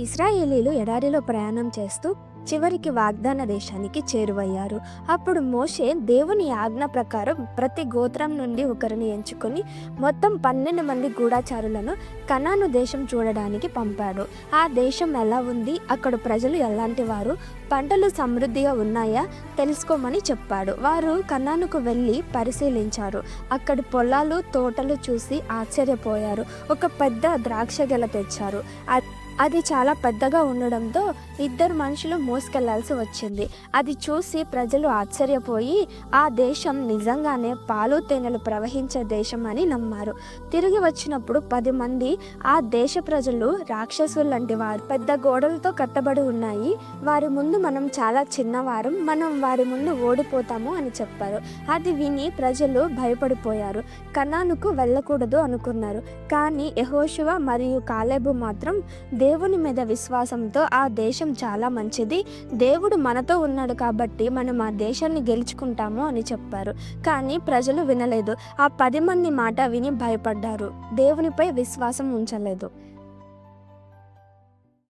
ఇస్రాయేలీలు ఎడారిలో ప్రయాణం చేస్తూ చివరికి వాగ్దాన దేశానికి చేరువయ్యారు. అప్పుడు మోషే దేవుని ఆజ్ఞ ప్రకారం ప్రతి గోత్రం నుండి ఒకరిని ఎంచుకొని మొత్తం పన్నెండు మంది గూఢాచారులను కనాను దేశం చూడడానికి పంపాడు. ఆ దేశం ఎలా ఉంది? అక్కడ ప్రజలు ఎలాంటి వారు? పంటలు సమృద్ధిగా ఉన్నాయా? తెలుసుకోమని చెప్పాడు. వారు కన్నానుకు వెళ్ళి పరిశీలించారు. అక్కడి పొలాలు తోటలు చూసి ఆశ్చర్యపోయారు. ఒక పెద్ద ద్రాక్ష గెల తెచ్చారు. అది చాలా పెద్దగా ఉండడంతో ఇద్దరు మనుషులు మోసుకెళ్ళాల్సి వచ్చింది. అది చూసి ప్రజలు ఆశ్చర్యపోయి ఆ దేశం నిజంగానే పాలు తేనెలు ప్రవహించే దేశం అని నమ్మారు. తిరిగి వచ్చినప్పుడు పది మంది ఆ దేశ ప్రజలు రాక్షసులు లాంటి వారు పెద్ద గోడలతో కట్టబడి ఉన్నాయి. వారి ముందు మనం చాలా చిన్నవారం మనం వారి ముందు ఓడిపోతాము అని చెప్పారు. అది విని ప్రజలు భయపడిపోయారు. కనానుకు వెళ్ళకూడదు అనుకున్నారు. కానీ యహోశివ మరియు కాలేబు మాత్రం దేవుని మీద విశ్వాసంతో ఆ దేశం చాలా మంచిది. దేవుడు మనతో ఉన్నాడు కాబట్టి మనం ఆ దేశాన్ని గెలుచుకుంటాము అని చెప్పారు. కానీ ప్రజలు వినలేదు. ఆ పది మంది మాట విని భయపడ్డారు. దేవునిపై విశ్వాసం ఉంచలేదు.